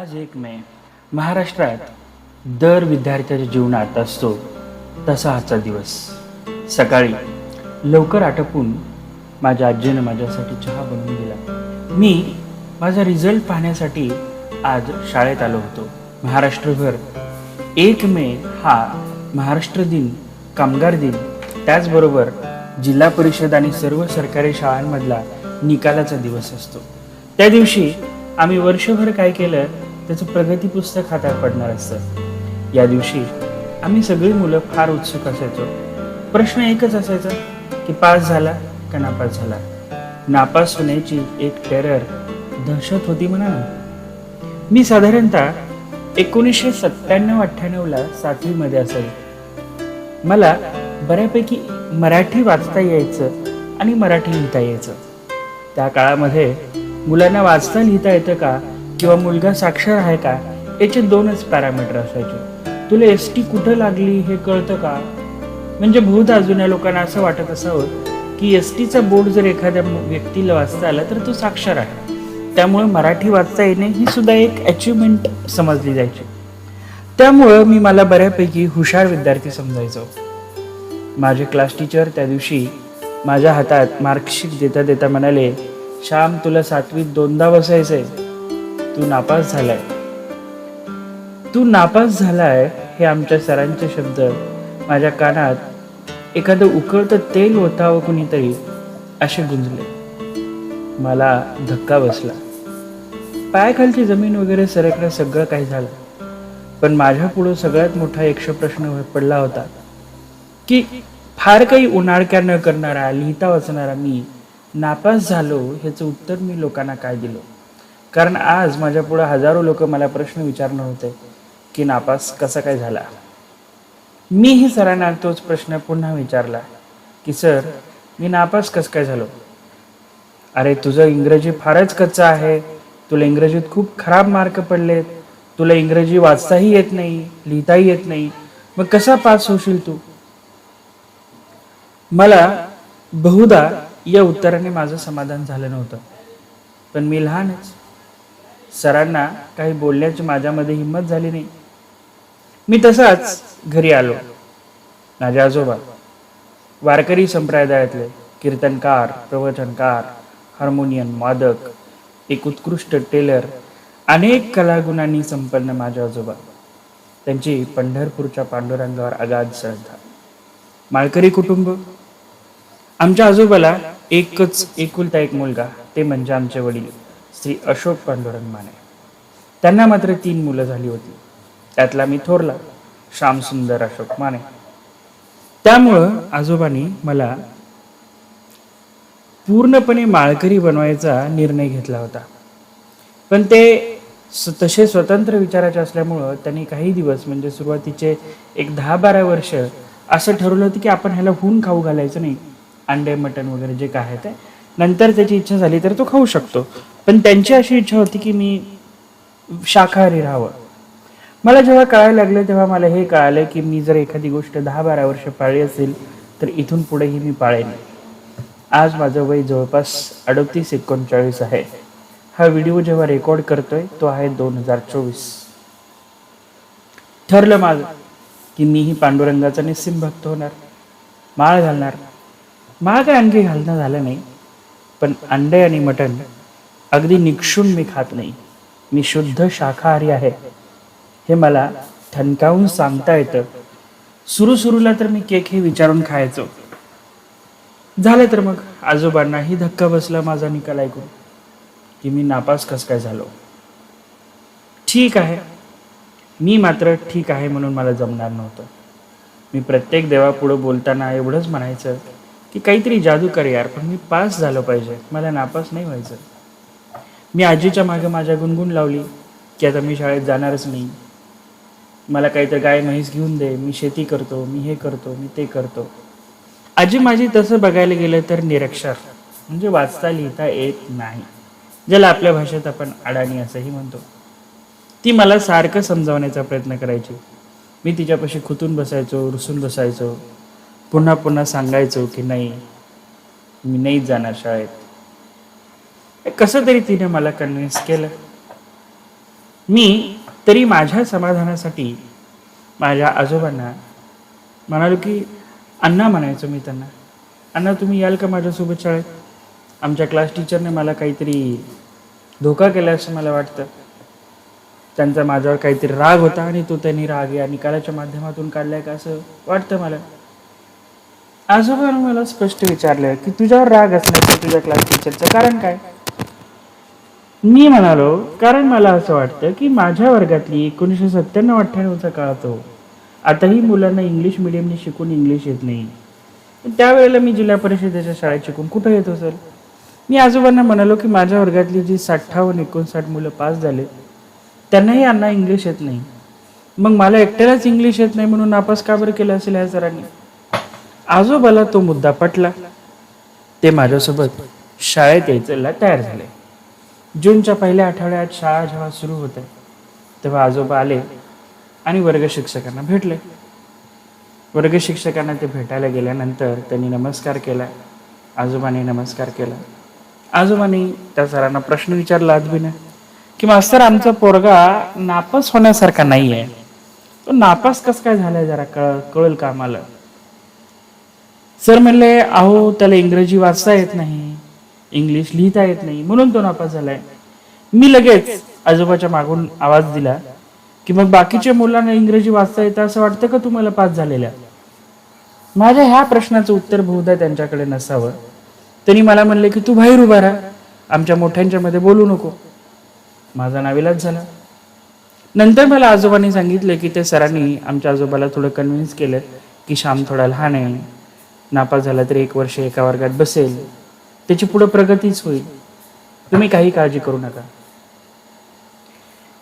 आज एक मे. महाराष्ट्रात दर विद्यार्थ्याच्या जीवनात असतो तसा आजचा दिवस. सकाळी लवकर आटपून माझ्या आजीनं माझ्यासाठी चहा बनवून दिला. मी माझा रिझल्ट पाहण्यासाठी आज शाळेत आलो होतो. महाराष्ट्रभर. एक मे हा महाराष्ट्र दिन कामगार दिन. त्याचबरोबर जिल्हा परिषद आणि सर्व सरकारी शाळांमधला निकालाचा दिवस असतो. त्या दिवशी आम्ही वर्षभर काय केलं? त्याचं प्रगती पुस्तक हातात पडणार असतं. या दिवशी आम्ही सगळी मुलं फार उत्सुक असायचो. प्रश्न एकच असायचा की पास झाला का नापास झाला? नापास होण्याची एक टेरर दहशत होती म्हणा ना. मी साधारणतः एकोणीसशे सत्त्याण्णव अठ्ठ्याण्णवला सातवीमध्ये असायचो मला बऱ्यापैकी मराठी वाचता यायचं आणि मराठी लिहिता यायचं. त्या काळामध्ये मुलांना वाचता लिहिता येतं का? किंवा मुलगा साक्षर आहे का याचे दोनच पॅरामीटर असायचे. तुला एस टी कुठं लागली हे कळतं का? म्हणजे बहुधा जुन्या लोकांना असं वाटत असावं की एस टीचा बोर्ड जर एखाद्या व्यक्तीला वाचता आला तर तो साक्षर आहे. त्यामुळे मराठी वाचता येणे ही सुद्धा एक अचिव्हमेंट समजली जायची. त्यामुळं मी मला बऱ्यापैकी हुशार विद्यार्थी समजायचो. माझे क्लास टीचर त्या दिवशी माझ्या हातात मार्कशीट देता देता म्हणाले श्याम तुला सातवीत दोनदा बसायचंय. तू नापास झालाय. तू नापास झालाय हे आमच्या सरांचे शब्द. माझ्या कानात एखादं उकळतं तेल ओतावं कुणीतरी असे गुंजले. मला धक्का बसला. पायाखालची जमीन वगैरे सरकणं सगळं काही झालं. पण माझ्या पुढं सगळ्यात मोठा एकशे प्रश्न पडला होता. की फार काही उन्हाळक्या न करणारा लिहिता वाचणारा मी नापास झालो ह्याचं उत्तर मी लोकांना काय दिलं? कारण आज माझ्यापुढं हजारो लोक मला प्रश्न विचारणार होते की नापास कसा काय झाला? मीही सरांना तोच प्रश्न पुन्हा विचारला की सर मी नापास कसं काय झालो? अरे तुझं इंग्रजी फारच कच्चं आहे. तुला इंग्रजीत खूप खराब मार्क पडलेत. तुला इंग्रजी वाचताही येत नाही लिहिताही येत नाही. मग कसा पास होशील तू? मला बहुधा या उत्तराने माझं समाधान झालं नव्हतं. पण मी लहानच सरांना काही बोलण्याची माझ्यामध्ये हिंमत झाली नाही. मी तसाच घरी आलो. माझे आजोबा वारकरी संप्रदायातले कीर्तनकार प्रवचनकार हार्मोनियम वादक एक उत्कृष्ट टेलर अनेक कलागुणांनी संपन्न माझे आजोबा. त्यांची पंढरपूरच्या पांडुरंगावर अगाध श्रद्धा. माळकरी कुटुंब. आमच्या आजोबाला एकच एकुलता एक मुलगा ते म्हणजे आमचे वडील. श्री अशोक पांडुरंग माने. त्यांना मात्र तीन मुलं झाली होती. त्यातला मी थोरला श्यामसुंदर अशोक माने. त्यामुळं आजोबांनी मला पूर्णपणे माळकरी बनवायचा निर्णय घेतला होता. पण ते तसे स्वतंत्र विचाराचे असल्यामुळं त्यांनी काही दिवस म्हणजे सुरुवातीचे एक दहा बारा वर्ष असं ठरवलं होतं की आपण ह्याला हून खाऊ घालायचं नाही. अंडे मटण वगैरे जे काय आहे ते नंतर त्याची इच्छा झाली तर तो खाऊ शकतो. पण त्यांची अशी इच्छा होती की मी शाकाहारी राहावं. मला जेव्हा कळायला लागलं तेव्हा मला हे कळालं की मी जर एखादी गोष्ट दहा बारा वर्ष पाळली असेल तर इथून पुढेही मी पाळेन. आज माझं वय जवळपास अडतीस एकोणचाळीस आहे. हा व्हिडिओ जेव्हा रेकॉर्ड करतोय तो आहे दोन हजार चोवीस. ठरलं माझं की मीही पांडुरंगाचा निस्सिम भक्त होणार माळ घालणार. माळ काय आणखी घालणं झालं नाही. पण अंडे आणि मटण अगदी निक्षून मी खात नाही. मी शुद्ध शाकाहारी आहे. हे मला ठणकावून सांगता येतं. सुरू सुरूला तर मी केक हे विचारून खायचो. झालं तर मग आजोबांनाही धक्का बसला माझा निकाल ऐकून की मी नापास कस काय झालो? ठीक आहे. मी मात्र ठीक आहे म्हणून मला जमणार नव्हतं. मी प्रत्येक देवापुढं बोलताना एवढंच म्हणायचं की काहीतरी जादू कर यार पण मी पास झालं पाहिजे. मला नापास नाही व्हायचं. मी आजीच्या मागे माझ्या गुणगुण लावली की आता मी शाळेत जाणारच नाही. मला काहीतरी गाय म्हैस घेऊन दे मी शेती करतो मी हे करतो मी ते करतो. आजी माझी तसं बघायला गेलं तर निरक्षर म्हणजे वाचता लिहिता येत नाही. ज्याला आपल्या भाषेत आपण अडाणी असंही म्हणतो. ती मला सारखं समजावण्याचा प्रयत्न करायची. मी तिच्यापाशी खुतून बसायचो रुसून बसायचो. पुन्हा पुन्हा सांगायचो की नाही मी नाही जाणार शाळेत. कसं तरी तिने मला कन्व्हिन्स केलं. मी तरी माझ्या समाधानासाठी माझ्या आजोबांना म्हणालो की अण्णा म्हणायचो मी त्यांना अण्णा तुम्ही याल का माझ्यासोबत शाळेत? आमच्या क्लास टीचरने मला काहीतरी धोका केला असं मला वाटतं. त्यांचा माझ्यावर काहीतरी राग होता आणि तो त्यांनी राग या निकालाच्या माध्यमातून काढलाय का असं वाटतं मला. आजोबानं मला स्पष्ट विचारलं की तुझ्यावर राग असण्याचं तुझ्या क्लास टीचरचं कारण काय? मी म्हणालो कारण मला असं वाटतं की माझ्या वर्गातली एकोणीसशे सत्त्याण्णव अठ्ठ्याण्णवचा काळ तो. आताही मुलांना इंग्लिश मिडियमने शिकून इंग्लिश येत नाही. त्यावेळेला मी जिल्हा परिषदेच्या शाळेत शिकून कुठं येत असेल? मी आजोबांना म्हणालो की माझ्या वर्गातली जी सत्तावन्न एकोणसाठ मुलं पास झाले त्यांनाही अण्णा इंग्लिश येत नाही. मग मला एकट्यालाच इंग्लिश येत नाही म्हणून नापास का बरं केलं असेल ह्या सरांनी? आजोबाला तो मुद्दा पटला. ते माझ्यासोबत शाळेत यायचं तयार झाले. जूनच्या पहिल्या आठवड्यात शाळा जेव्हा सुरू होते तेव्हा आजोबा आले आणि वर्ग शिक्षकांना भेटले. वर्ग शिक्षकांना ते भेटायला गेल्यानंतर त्यांनी नमस्कार केला. आजोबाने नमस्कार केला. आजोबाने त्या सरांना प्रश्न विचारला आजबीने की मास्तर आमचा पोरगा नापास होण्यासारखा नाही आहे तो नापास कस काय झालाय जरा कळ कळेल का आम्हाला? सर म्हणले अहो त्याला इंग्रजी वाचता येत नाही इंग्लिश लिहिता येत नाही म्हणून तो नापास झालाय. मी लगेच आजोबाच्या मागून आवाज दिला की मग बाकीच्या मुलांना इंग्रजी वाचता येतं असं वाटतं का तुम्हाला पास झालेल्या? माझ्या ह्या प्रश्नाचं उत्तर बहुधा त्यांच्याकडे नसावं. त्यांनी मला म्हणले की तू बाहेर उभा राहा आमच्या मोठ्यांच्या मध्ये बोलू नको. माझा नाविलाच झाला. नंतर मला आजोबांनी सांगितलं की ते सरांनी आमच्या आजोबाला थोडं कन्व्हिन्स केलं की श्याम थोडा लहान आहे. नापास झाला तरी एक वर्ष एका वर्गात बसेल. त्याची पुढं प्रगतीच होईल. तुम्ही काही काळजी करू नका.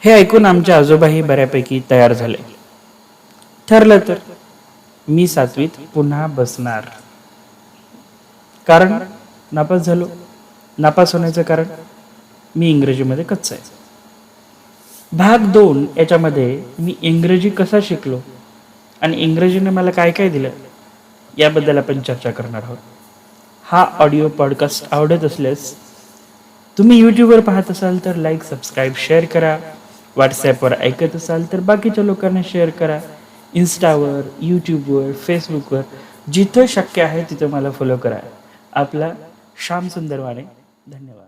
हे ऐकून आमच्या आजोबाही बऱ्यापैकी तयार झाले. ठरलं तर मी सातवीत पुन्हा बसणार. कारण नापास झालो. नापास होण्याचं कारण मी इंग्रजीमध्ये कच्चा आहे. भाग दोन याच्यामध्ये मी इंग्रजी कसा शिकलो? आणि इंग्रजीने मला काय काय दिलं? याबद्दल आपण चर्चा करणार आहोत. हा ऑडिओ पॉडकास्ट आवडत असल्यास तुम्ही यूट्यूबवर पाहत असाल तर लाईक सबस्क्राईब शेअर करा. व्हॉट्सॲपवर ऐकत असाल तर बाकीच्या लोकांना शेअर करा. इन्स्टावर यूट्यूबवर फेसबुकवर जिथं शक्य आहे तिथं मला फॉलो करा. आपला श्याम सुंदरवाने. धन्यवाद.